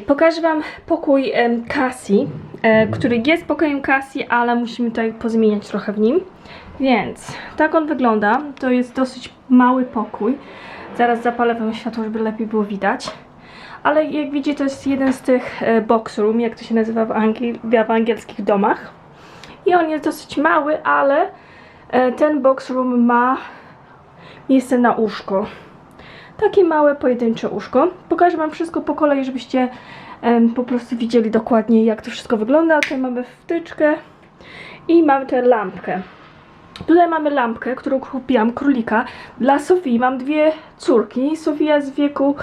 Pokażę Wam pokój Cassie, e, który jest pokojem Cassie, ale musimy tutaj pozmieniać trochę w nim. Więc tak on wygląda. To jest dosyć mały pokój. Zaraz zapalę Wam światło, żeby lepiej było widać. Ale jak widzicie, to jest jeden z tych e, box room, jak to się nazywa w, Anglii, w angielskich domach. I on jest dosyć mały, ale e, ten box room ma miejsce na łóżko. Takie małe, pojedyncze łóżko. Pokażę Wam wszystko po kolei, żebyście po prostu widzieli dokładnie, jak to wszystko wygląda. Tutaj mamy wtyczkę i mamy tę lampkę. Tutaj mamy lampkę, którą kupiłam, królika. Dla Sofii mam dwie córki. Sofia w wieku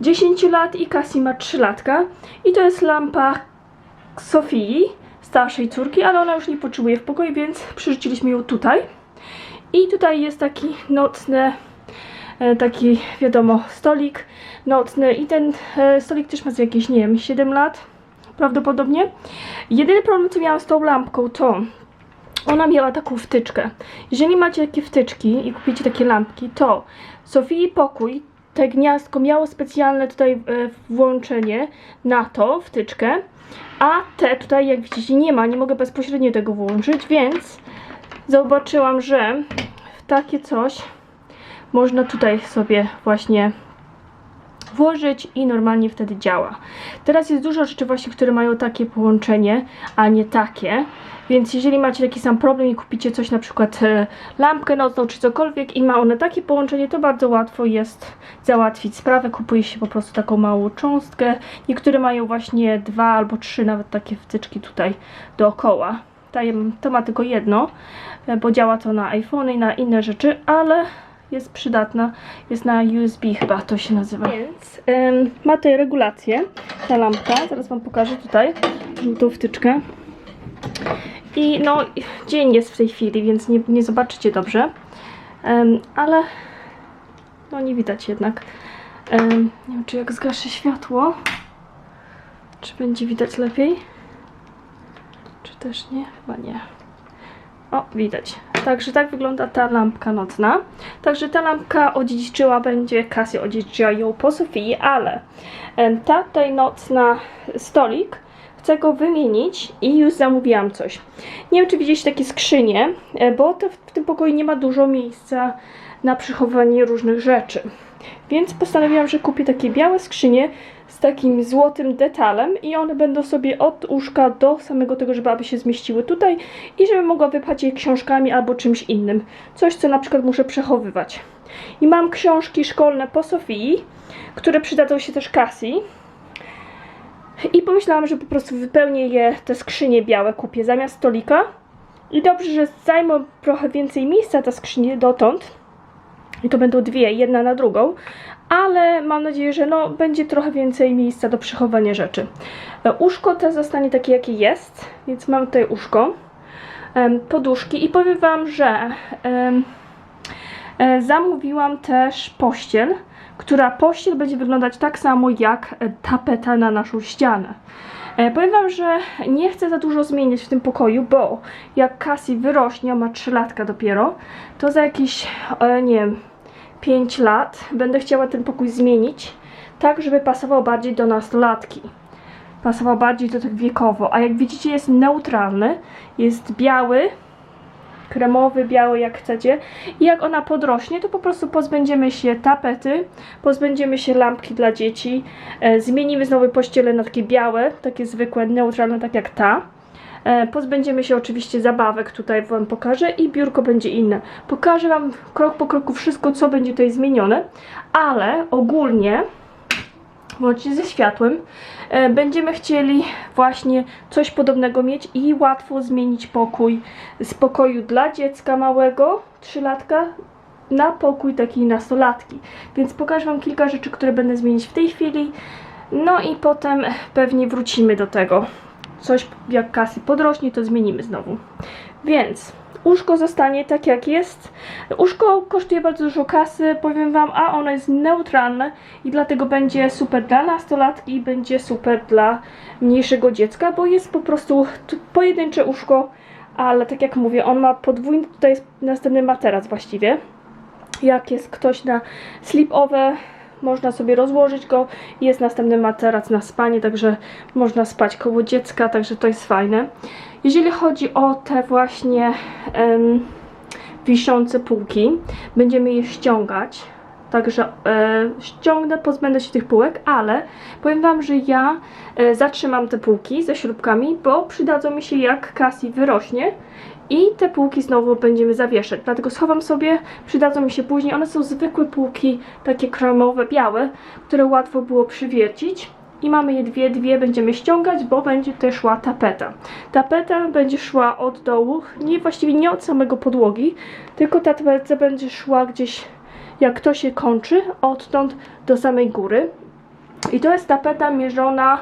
10 lat i Cassie ma 3 latka. I to jest lampa Sofii, starszej córki, ale ona już nie potrzebuje w pokoju, więc przyrzuciliśmy ją tutaj. I tutaj jest taki nocny, taki wiadomo, stolik nocny i ten e, stolik też ma z jakieś, nie wiem, 7 lat prawdopodobnie. Jedyny problem, co miałam z tą lampką, to ona miała taką wtyczkę. Jeżeli macie takie wtyczki i kupicie takie lampki, to Sofii pokój, te gniazdko miało specjalne tutaj e, włączenie na to, wtyczkę, a te tutaj, jak widzicie, nie ma, nie mogę bezpośrednio tego włączyć, więc zobaczyłam, że w takie coś można tutaj sobie właśnie włożyć i normalnie wtedy działa. Teraz jest dużo rzeczy właśnie, które mają takie połączenie, a nie takie. Więc jeżeli macie taki sam problem i kupicie coś, na przykład e, lampkę nocną czy cokolwiek i ma one takie połączenie, to bardzo łatwo jest załatwić sprawę. Kupuje się po prostu taką małą cząstkę. Niektóre mają właśnie dwa albo trzy nawet takie wtyczki tutaj dookoła. To ma tylko jedno, e, bo działa to na iPhone i na inne rzeczy, ale jest przydatna, jest na USB chyba to się nazywa. Więc em, ma tutaj regulację, ta lampka, zaraz Wam pokażę tutaj tą wtyczkę. I no, dzień jest w tej chwili, więc nie, nie zobaczycie dobrze, Em, ale no nie widać jednak. Em, nie wiem, czy jak zgaszę światło, czy będzie widać lepiej, czy też nie? Chyba nie. O, widać. Także tak wygląda ta lampka nocna. Także ta lampka odziedziczyła będzie, Cassie odziedziczyła ją po Sofii, ale ta tutaj nocna stolik, chcę go wymienić i już zamówiłam coś. Nie wiem, czy widzieliście takie skrzynie, e, bo to w tym pokoju nie ma dużo miejsca na przechowywanie różnych rzeczy. Więc postanowiłam, że kupię takie białe skrzynie z takim złotym detalem i one będą sobie od łóżka do samego tego, żeby aby się zmieściły tutaj i żebym mogła wypchać je książkami albo czymś innym. Coś, co na przykład muszę przechowywać. I mam książki szkolne po Sofii, które przydadzą się też Cassie. I pomyślałam, że po prostu wypełnię je, te skrzynie białe kupię zamiast stolika. I dobrze, że zajmą trochę więcej miejsca te skrzynie dotąd. I to będą dwie, jedna na drugą. Ale mam nadzieję, że no, będzie trochę więcej miejsca do przechowania rzeczy. E, Łóżko to zostanie takie, jakie jest, więc mam tutaj em, poduszki i powiem Wam, że e, zamówiłam też pościel, która pościel będzie wyglądać tak samo jak tapeta na naszą ścianę. E, Powiem Wam, że nie chcę za dużo zmieniać w tym pokoju, bo jak Cassie wyrośnie, ma 3 latka dopiero, to za jakieś, nie wiem, 5 lat będę chciała ten pokój zmienić, tak żeby pasował bardziej do nastolatki. Pasował bardziej do tak wiekowo, a jak widzicie jest neutralny, jest biały, kremowy, biały jak chcecie i jak ona podrośnie to po prostu pozbędziemy się tapety, pozbędziemy się lampki dla dzieci, e, zmienimy znowu pościele na takie białe, takie zwykłe, neutralne, tak jak ta. E, pozbędziemy się oczywiście zabawek, tutaj Wam pokażę i biurko będzie inne. Pokażę Wam krok po kroku wszystko, co będzie tutaj zmienione, ale ogólnie łącznie ze światłem, e, będziemy chcieli właśnie coś podobnego mieć i łatwo zmienić pokój z pokoju dla dziecka małego, trzylatka, na pokój takiej nastolatki. Więc pokażę Wam kilka rzeczy, które będę zmienić w tej chwili, no i potem pewnie wrócimy do tego. Coś jak kasy podrośnie, to zmienimy znowu. Więc łóżko zostanie tak jak jest. Łóżko kosztuje bardzo dużo kasy, powiem Wam, a ono jest neutralne i dlatego będzie super dla nastolatki i będzie super dla mniejszego dziecka, bo jest po prostu pojedyncze łóżko, ale tak jak mówię, on ma podwójny, tutaj jest następny materac właściwie. Jak jest ktoś na sleepowe można sobie rozłożyć go. Jest następny materac na spanie, także można spać koło dziecka, także to jest fajne. Jeżeli chodzi o te właśnie em, wiszące półki, będziemy je ściągać. Także e, ściągnę, pozbędę się tych półek, ale powiem Wam, że ja e, zatrzymam te półki ze śrubkami, bo przydadzą mi się jak Cassie wyrośnie i te półki znowu będziemy zawieszać. Dlatego schowam sobie, przydadzą mi się później. One są zwykłe półki, takie kremowe, białe, które łatwo było przywiercić. I mamy je dwie, dwie będziemy ściągać, bo będzie też szła tapeta. Tapeta będzie szła od dołu, nie właściwie nie od samego podłogi, tylko ta tapeta będzie szła gdzieś jak to się kończy, odtąd do samej góry. I to jest tapeta mierzona,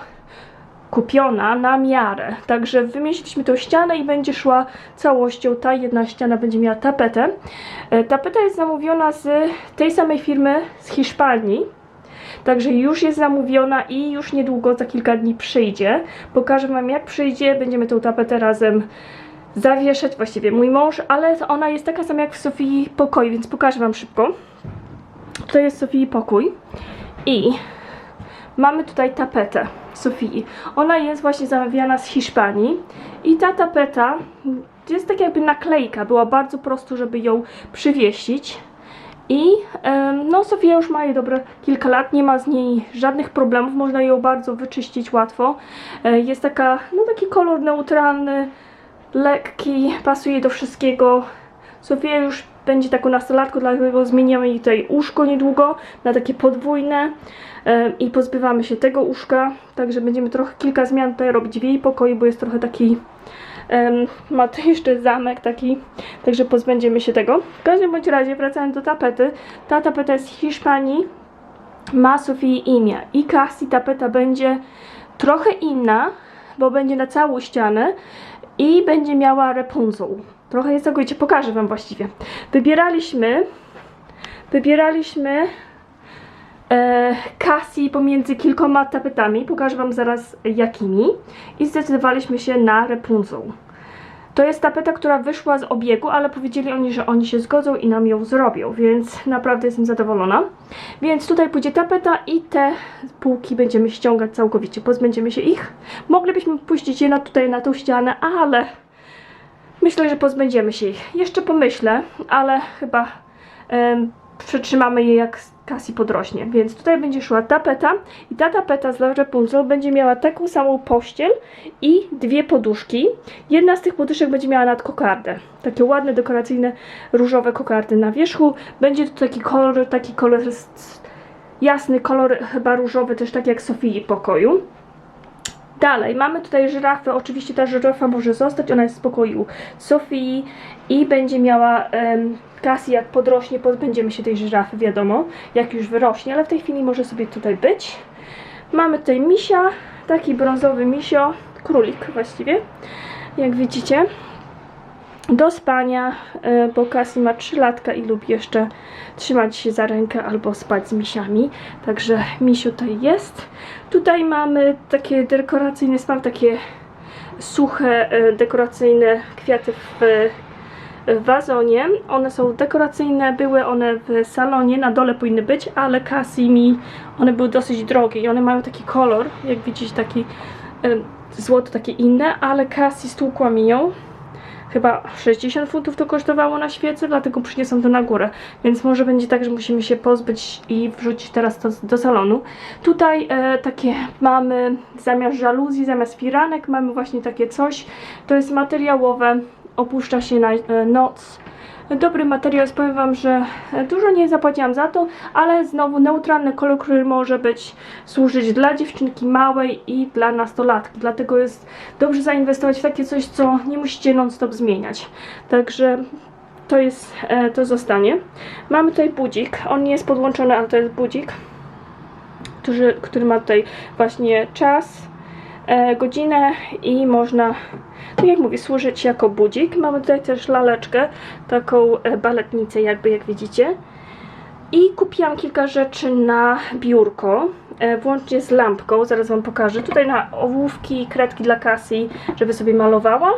kupiona na miarę. Także wymieściliśmy tą ścianę i będzie szła całością. Ta jedna ściana będzie miała tapetę. E, Tapeta jest zamówiona z tej samej firmy z Hiszpanii. Także już jest zamówiona i już niedługo, za kilka dni przyjdzie. Pokażę Wam jak przyjdzie, będziemy tą tapetę razem zawieszać, właściwie mój mąż, ale ona jest taka sama jak w Sofii pokoju, więc pokażę Wam szybko. To jest Sofii pokój i mamy tutaj tapetę Sofii. Ona jest właśnie zamawiana z Hiszpanii i ta tapeta jest tak jakby naklejka, była bardzo prosto, żeby ją przywiesić. I no Sofia już ma jej dobre kilka lat, nie ma z niej żadnych problemów, można ją bardzo wyczyścić łatwo. E, Jest taka, no taki kolor neutralny, lekki, pasuje do wszystkiego. Sofia już będzie taką nastolatką, dlatego zmieniamy jej tutaj łóżko niedługo na takie podwójne i pozbywamy się tego łóżka, także będziemy trochę kilka zmian tutaj robić w jej pokoju, bo jest trochę taki ma to jeszcze zamek taki, także pozbędziemy się tego. W każdym bądź razie, wracając do tapety, ta tapeta jest z Hiszpanii, ma Sofii imię i Cassie tapeta będzie trochę inna, bo będzie na całą ścianę i będzie miała Rapunzel. Trochę jest całkowicie, pokażę Wam właściwie. Wybieraliśmy, wybieraliśmy e, Cassie pomiędzy kilkoma tapetami, pokażę Wam zaraz jakimi i zdecydowaliśmy się na Rapunzel. To jest tapeta, która wyszła z obiegu, ale powiedzieli oni, że oni się zgodzą i nam ją zrobią, więc naprawdę jestem zadowolona. Więc tutaj pójdzie tapeta i te półki będziemy ściągać całkowicie, pozbędziemy się ich. Moglibyśmy puścić je na, tutaj na tą ścianę, ale myślę, że pozbędziemy się ich. Jeszcze pomyślę, ale chyba przetrzymamy je jak Cassie podrośnie. Więc tutaj będzie szła tapeta i ta tapeta z Rapunzel będzie miała taką samą pościel i dwie poduszki. Jedna z tych poduszek będzie miała nad kokardę. Takie ładne, dekoracyjne, różowe kokardy na wierzchu. Będzie to taki kolor, taki kolor jasny kolor, chyba różowy, też tak jak Sofii pokoju. Dalej, mamy tutaj żyrafę. Oczywiście ta żyrafa może zostać, ona jest w pokoju Sofii i będzie miała um, Cassie, jak podrośnie, pozbędziemy się tej żyrafy, wiadomo, jak już wyrośnie, ale w tej chwili może sobie tutaj być. Mamy tutaj misia, taki brązowy misio, królik właściwie, jak widzicie. Do spania, y, bo Cassie ma 3 latka i lubi jeszcze trzymać się za rękę albo spać z misiami. Także misiu tutaj jest. Tutaj mamy takie dekoracyjne, mam takie suche, e, dekoracyjne kwiaty w wazonie. One są dekoracyjne, były one w salonie, na dole powinny być, ale Cassie mi, one były dosyć drogie i one mają taki kolor, jak widzicie, taki złoto, takie inne, ale Cassie stłukła mi ją. Chyba 60 funtów to kosztowało na świece, dlatego przyniosą to na górę. Więc może będzie tak, że musimy się pozbyć i wrzucić teraz to do salonu. Tutaj e, takie mamy zamiast żaluzji, zamiast firanek mamy właśnie takie coś. To jest materiałowe, opuszcza się na e, noc. Dobry materiał, powiem Wam, że dużo nie zapłaciłam za to, ale znowu neutralny kolor, który może być służyć dla dziewczynki małej i dla nastolatki. Dlatego jest dobrze zainwestować w takie coś, co nie musicie non-stop zmieniać. Także to jest, e, to zostanie. Mamy tutaj budzik, on nie jest podłączony, ale to jest budzik, który, który ma tutaj właśnie czas, godzinę i można, tak jak mówię, służyć jako budzik. Mamy tutaj też laleczkę, taką e, baletnicę jakby, jak widzicie. I kupiłam kilka rzeczy na biurko, e, włącznie z lampką, zaraz Wam pokażę. Tutaj na ołówki, kredki dla Cassie, żeby sobie malowała.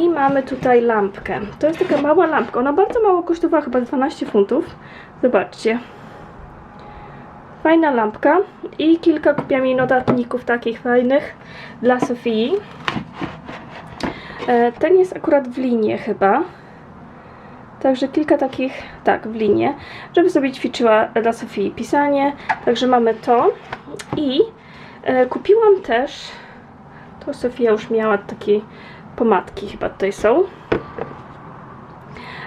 I mamy tutaj lampkę. To jest taka mała lampka. Ona bardzo mało kosztowała, chyba 12 funtów. Zobaczcie. Fajna lampka i kilka kupiłam notatników takich fajnych dla Sofii. E, Ten jest akurat w linie chyba. Także kilka takich, tak, w linie, żeby sobie ćwiczyła dla Sofii pisanie. Także mamy to. I e, kupiłam też, to Sofia już miała takie pomadki chyba tutaj są.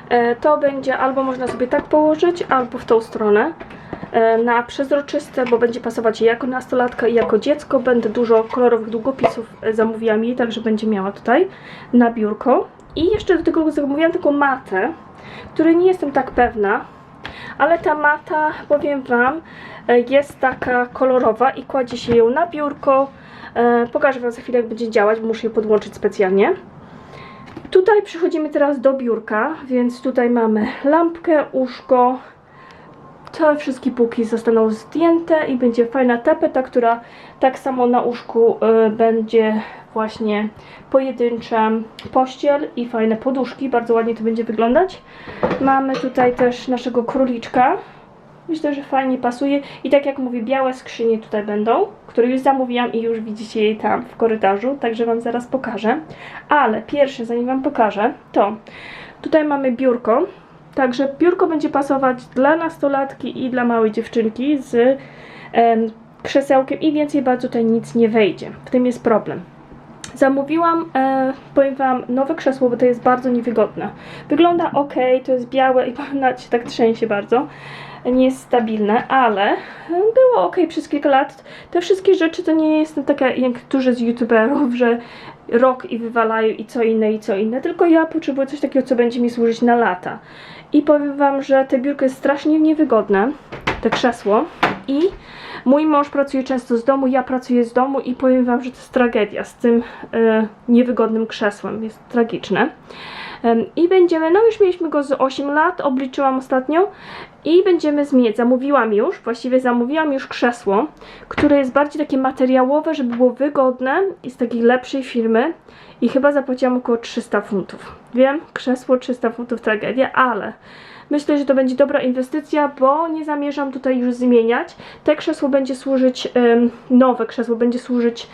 E, To będzie albo można sobie tak położyć, albo w tą stronę na przezroczyste, bo będzie pasować jako nastolatka i jako dziecko. Będę dużo kolorowych długopisów e, zamówiłam jej, także będzie miała tutaj na biurko. I jeszcze do tego zamówiłam taką matę, której nie jestem tak pewna, ale ta mata, powiem Wam, e, jest taka kolorowa i kładzie się ją na biurko. E, Pokażę Wam za chwilę, jak będzie działać, bo muszę je podłączyć specjalnie. Tutaj przechodzimy teraz do biurka, więc tutaj mamy lampkę, łóżko. Te wszystkie półki zostaną zdjęte i będzie fajna tapeta, która tak samo na łóżku y, będzie właśnie pojedyncza pościel i fajne poduszki. Bardzo ładnie to będzie wyglądać. Mamy tutaj też naszego króliczka. Myślę, że fajnie pasuje. I tak jak mówię, białe skrzynie tutaj będą, które już zamówiłam i już widzicie jej tam w korytarzu, także Wam zaraz pokażę. Ale pierwsze, zanim Wam pokażę, to tutaj mamy biurko. Także biurko będzie pasować dla nastolatki i dla małej dziewczynki z em, krzesełkiem i więcej bardzo tutaj nic nie wejdzie. W tym jest problem. Zamówiłam, e, powiem Wam, nowe krzesło, bo to jest bardzo niewygodne. Wygląda ok, to jest białe i nawet się tak trzęsie bardzo. Nie jest stabilne, ale było ok przez kilka lat. Te wszystkie rzeczy to nie jest taka jak niektórzy z youtuberów, że rok i wywalają i co inne i co inne, tylko ja potrzebuję coś takiego, co będzie mi służyć na lata. I powiem Wam, że te biurko jest strasznie niewygodne, te krzesło i Mój mąż pracuje często z domu, ja pracuję z domu i powiem Wam, że to jest tragedia z tym e, niewygodnym krzesłem. Jest tragiczne. I będziemy, no już mieliśmy go z 8 lat, obliczyłam ostatnio i będziemy zmieniać. Zamówiłam już, właściwie zamówiłam już krzesło, które jest bardziej takie materiałowe, żeby było wygodne i z takiej lepszej firmy i chyba zapłaciłam około 300 funtów. Wiem, krzesło 300 funtów tragedia, ale Myślę, że to będzie dobra inwestycja, bo nie zamierzam tutaj już zmieniać. Te krzesło będzie służyć, nowe krzesło będzie służyć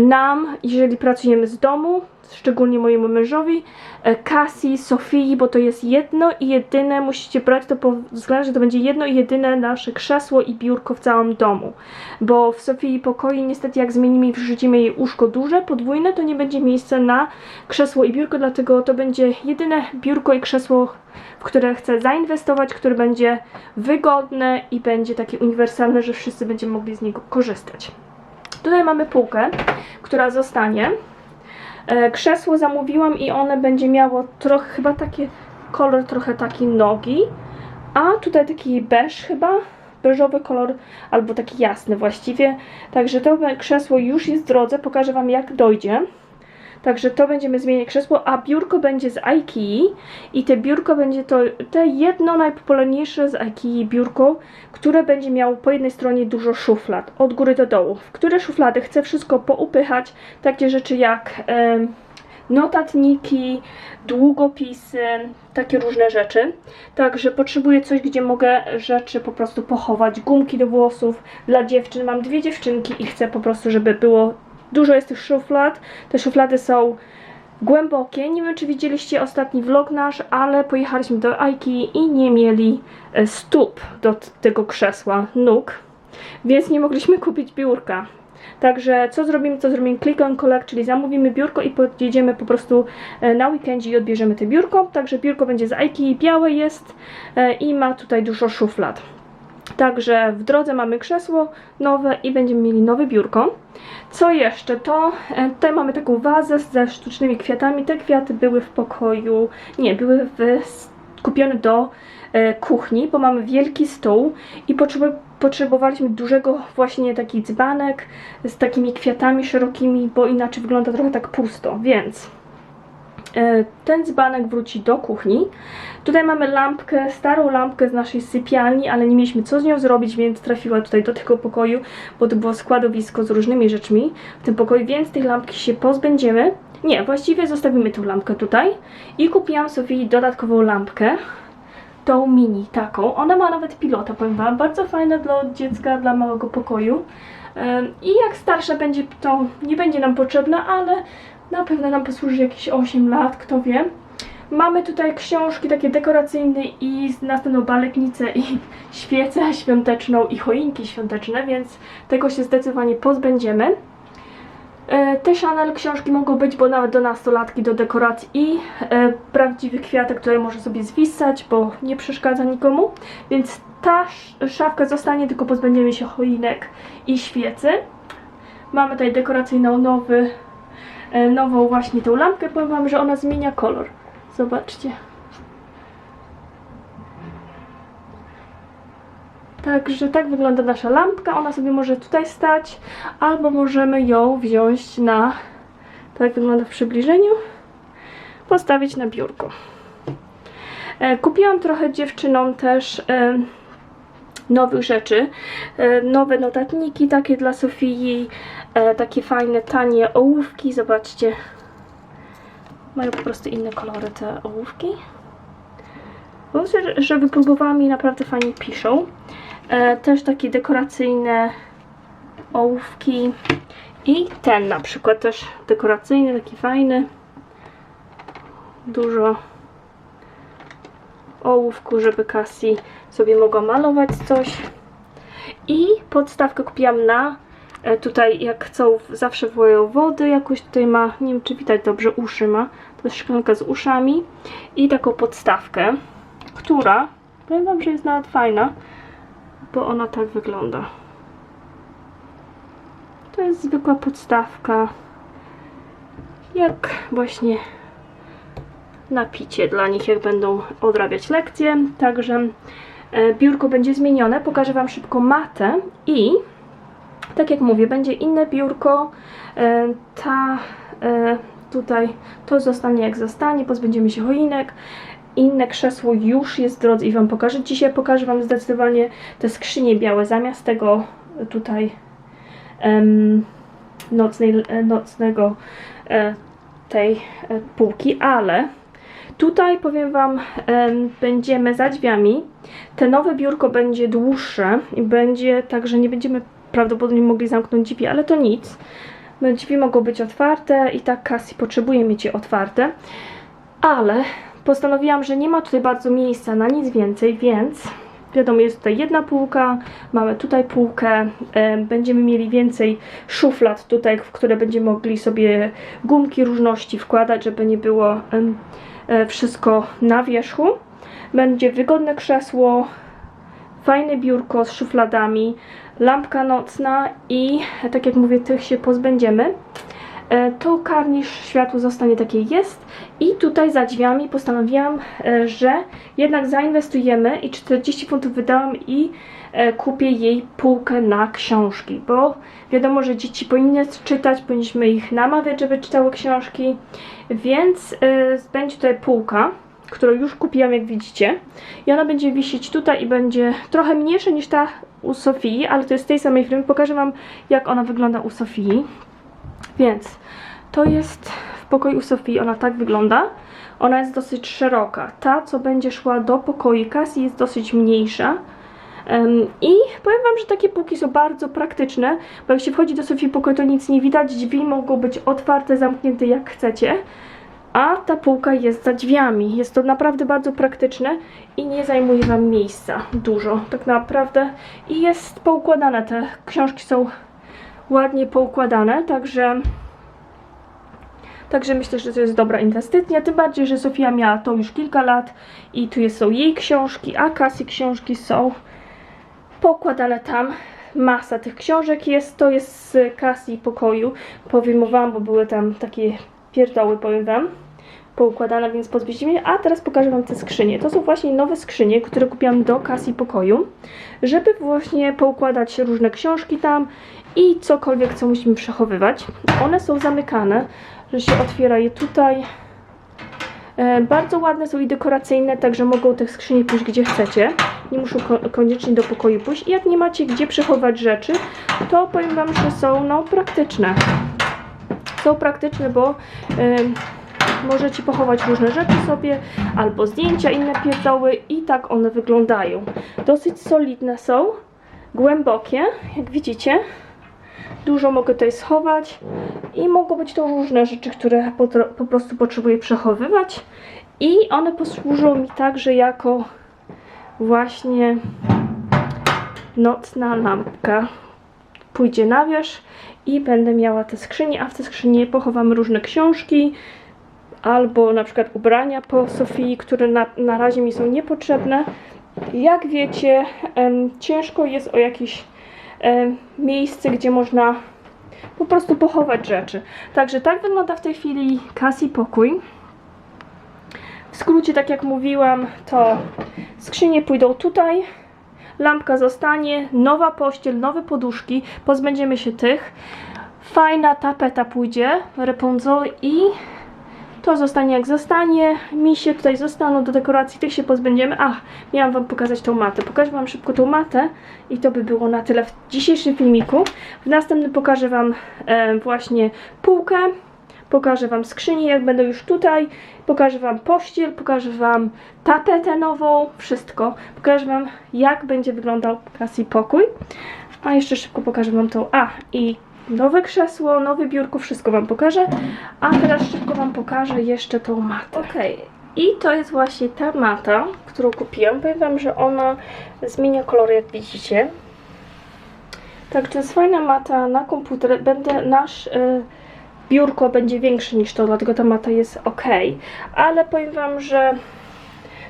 nam, jeżeli pracujemy z domu, szczególnie mojemu mężowi, e, Cassie, Sofii, bo to jest jedno i jedyne, musicie brać to pod względem, że to będzie jedno i jedyne nasze krzesło i biurko w całym domu. Bo w Sofii pokoi niestety jak zmienimy i wrzucimy jej łóżko duże, podwójne, to nie będzie miejsca na krzesło i biurko, dlatego to będzie jedyne biurko i krzesło w które chcę zainwestować, które będzie wygodne i będzie takie uniwersalne, że wszyscy będziemy mogli z niego korzystać. Tutaj mamy półkę, która zostanie. E, Krzesło zamówiłam i one będzie miało trochę, chyba takie kolor, trochę taki nogi, a tutaj taki beż chyba, beżowy kolor, albo taki jasny właściwie. Także to krzesło już jest w drodze, pokażę Wam jak dojdzie. Także to będziemy zmieniać krzesło, a biurko będzie z IKEA i te biurko będzie to te jedno najpopularniejsze z IKEA biurko, które będzie miało po jednej stronie dużo szuflad, od góry do dołu. W które szuflady chcę wszystko poupychać, takie rzeczy jak notatniki, długopisy, takie różne rzeczy. Także potrzebuję coś, gdzie mogę rzeczy po prostu pochować, gumki do włosów dla dziewczyn. Mam dwie dziewczynki i chcę po prostu, żeby było Dużo jest tych szuflad. Te szuflady są głębokie. Nie wiem, czy widzieliście ostatni vlog nasz, ale pojechaliśmy do Ikei i nie mieli e, stóp do tego krzesła, nóg, więc nie mogliśmy kupić biurka. Także co zrobimy, co zrobimy? Click on collect, czyli zamówimy biurko i podjedziemy po prostu e, na weekendzie i odbierzemy te biurko. Także biurko będzie z Ikei, białe jest e, i ma tutaj dużo szuflad. Także w drodze mamy krzesło nowe i będziemy mieli nowe biurko. Co jeszcze? To e, tutaj mamy taką wazę ze sztucznymi kwiatami. Te kwiaty były w pokoju, nie, były w, kupione do e, kuchni, bo mamy wielki stół i potrzebowaliśmy dużego właśnie taki dzbanek z takimi kwiatami szerokimi, bo inaczej wygląda trochę tak pusto, więc Ten dzbanek wróci do kuchni. Tutaj mamy lampkę, starą lampkę z naszej sypialni, ale nie mieliśmy co z nią zrobić, więc trafiła tutaj do tego pokoju, bo to było składowisko z różnymi rzeczmi w tym pokoju, więc tej lampki się pozbędziemy. Nie, właściwie zostawimy tę lampkę tutaj i kupiłam sobie dodatkową lampkę. tą mini taką. Ona ma nawet pilota, powiem wam. Bardzo fajna dla dziecka, dla małego pokoju. Em, I jak starsza będzie, to nie będzie nam potrzebna, ale na pewno nam posłuży jakieś 8 lat, kto wie. Mamy tutaj książki takie dekoracyjne i następną baletnicę i świecę świąteczną i choinki świąteczne, więc tego się zdecydowanie pozbędziemy. E, Te Chanel książki mogą być, bo nawet do nastolatki, do dekoracji i e, prawdziwy kwiatek, który może sobie zwisać, bo nie przeszkadza nikomu. Więc ta sz- szafka zostanie, tylko pozbędziemy się choinek i świecy. Mamy tutaj dekoracyjną nowy, nową właśnie tą lampkę. Powiem Wam, że ona zmienia kolor. Zobaczcie. Także tak wygląda nasza lampka. Ona sobie może tutaj stać, albo możemy ją wziąć na, tak wygląda w przybliżeniu, postawić na biurko. E, Kupiłam trochę dziewczynom też e, nowych rzeczy. E, Nowe notatniki takie dla Sofii, e, takie fajne, tanie ołówki. Zobaczcie. Mają po prostu inne kolory te ołówki. Myślę, że- że wypróbowałam i naprawdę fajnie piszą. E, też takie dekoracyjne ołówki. I ten na przykład też dekoracyjny, taki fajny. Dużo ołówku, żeby Cassie sobie mogła malować coś. I podstawkę kupiłam na tutaj, jak chcą, zawsze wołają wody, jakoś tutaj ma, nie wiem czy widać dobrze, uszy ma. To jest szklanka z uszami. I taką podstawkę, która, powiem wam, że jest nawet fajna, bo ona tak wygląda. To jest zwykła podstawka, jak właśnie napicie dla nich, jak będą odrabiać lekcje. Także e, biurko będzie zmienione. Pokażę Wam szybko matę i tak jak mówię, będzie inne biurko. E, ta e, tutaj to zostanie jak zostanie, pozbędziemy się choinek. Inne krzesło już jest w drodze i Wam pokażę. Dzisiaj pokażę Wam zdecydowanie te skrzynie białe zamiast tego tutaj em, nocnej, e, nocnego e, tej e, półki, ale tutaj powiem Wam, em, będziemy za drzwiami. Te nowe biurko będzie dłuższe i będzie tak, że nie będziemy prawdopodobnie mogli zamknąć drzwi, ale to nic. No, Drzwi mogą być otwarte i tak Cassie potrzebuje mieć je otwarte, ale postanowiłam, że nie ma tutaj bardzo miejsca na nic więcej, więc wiadomo, jest tutaj jedna półka, mamy tutaj półkę, e, będziemy mieli więcej szuflad tutaj, w które będziemy mogli sobie gumki różności wkładać, żeby nie było e, wszystko na wierzchu. Będzie wygodne krzesło, fajne biurko z szufladami, lampka nocna i tak jak mówię, tych się pozbędziemy. E, To karnisz światło zostanie takie jest i tutaj za drzwiami postanowiłam, e, że jednak zainwestujemy i 40 funtów wydałam i e, kupię jej półkę na książki, bo wiadomo, że dzieci powinny czytać, powinniśmy ich namawiać, żeby czytały książki, więc będzie tutaj półka, którą już kupiłam, jak widzicie. I ona będzie wisieć tutaj i będzie trochę mniejsza niż ta u Sofii, ale to jest z tej samej firmy. Pokażę Wam, jak ona wygląda u Sofii. Więc to jest w pokoju u Sofii, ona tak wygląda. Ona jest dosyć szeroka. Ta, co będzie szła do pokoju Cassie jest dosyć mniejsza. I powiem Wam, że takie półki są bardzo praktyczne, bo jak się wchodzi do Sofii pokoju, to nic nie widać. Drzwi mogą być otwarte, zamknięte jak chcecie. A ta półka jest za drzwiami. Jest to naprawdę bardzo praktyczne i nie zajmuje Wam miejsca dużo, tak naprawdę. I jest poukładane. Te książki są ładnie poukładane, także Także myślę, że to jest dobra inwestycja, tym bardziej, że Sofia miała to już kilka lat i tu jest- są jej książki, a Cassie książki są pokładane tam. Masa tych książek jest, to jest z Cassie pokoju, powyjmowałam, bo były tam takie pierdoły, powiem Wam, poukładane, więc pozwiedzimy. A teraz pokażę Wam te skrzynie. To są właśnie nowe skrzynie, które kupiłam do Cassie pokoju, żeby właśnie poukładać różne książki tam i cokolwiek, co musimy przechowywać. One są zamykane, że się otwiera je tutaj. E, bardzo ładne są i dekoracyjne, także mogą tych skrzyni pójść gdzie chcecie. Nie muszą ko- koniecznie do pokoju pójść. I jak nie macie gdzie przechować rzeczy, to powiem Wam, że są no, praktyczne. Są praktyczne, bo możecie pochować różne rzeczy sobie, albo zdjęcia, inne pierdoły i tak one wyglądają. Dosyć solidne są, głębokie, jak widzicie. Dużo mogę tutaj schować i mogą być to różne rzeczy, które po, po prostu potrzebuję przechowywać i one posłużą mi także jako właśnie nocna lampka. Pójdzie na wierzch i będę miała te skrzynie, a w te skrzynie pochowamy różne książki albo na przykład ubrania po Sofii, które na, na razie mi są niepotrzebne. Jak wiecie, em, ciężko jest o jakieś em, miejsce, gdzie można po prostu pochować rzeczy. Także tak wygląda w tej chwili Cassie pokój. W skrócie, tak jak mówiłam, to skrzynie pójdą tutaj, lampka zostanie, nowa pościel, nowe poduszki, pozbędziemy się tych. Fajna tapeta pójdzie, Rapunzel i to zostanie jak zostanie. Misie tutaj zostaną do dekoracji, tych się pozbędziemy. Ach, miałam wam pokazać tą matę. Pokażę wam szybko tą matę i to by było na tyle w dzisiejszym filmiku. W następnym pokażę wam e, właśnie półkę. Pokażę wam skrzynię, jak będą już tutaj. Pokażę wam pościel, pokażę wam tapetę nową, wszystko. Pokażę wam, jak będzie wyglądał Cassie pokój. A jeszcze szybko pokażę wam tą. A, i nowe krzesło, nowe biurko, wszystko wam pokażę. A teraz szybko wam pokażę jeszcze tą matę. Okej. I to jest właśnie ta mata, którą kupiłam. Powiem wam, że ona zmienia kolory, jak widzicie. Tak, to jest fajna mata na komputer. Będę nasz y, biurko będzie większe niż to, dlatego ta mata jest ok. Ale powiem wam, że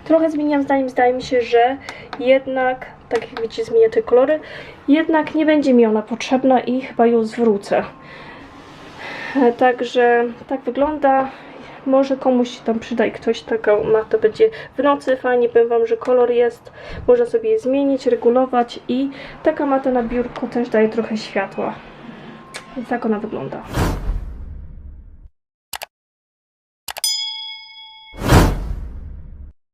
trochę zmieniam zdaniem. Zdaje mi się, że jednak, tak jak widzicie, zmienia te kolory. Jednak nie będzie mi ona potrzebna i chyba ją zwrócę. E, Także tak wygląda. Może komuś się tam przyda i ktoś taką ma, to będzie w nocy fajnie. Powiem Wam, że kolor jest, można sobie je zmienić, regulować i taka mata na biurku też daje trochę światła. Więc tak ona wygląda.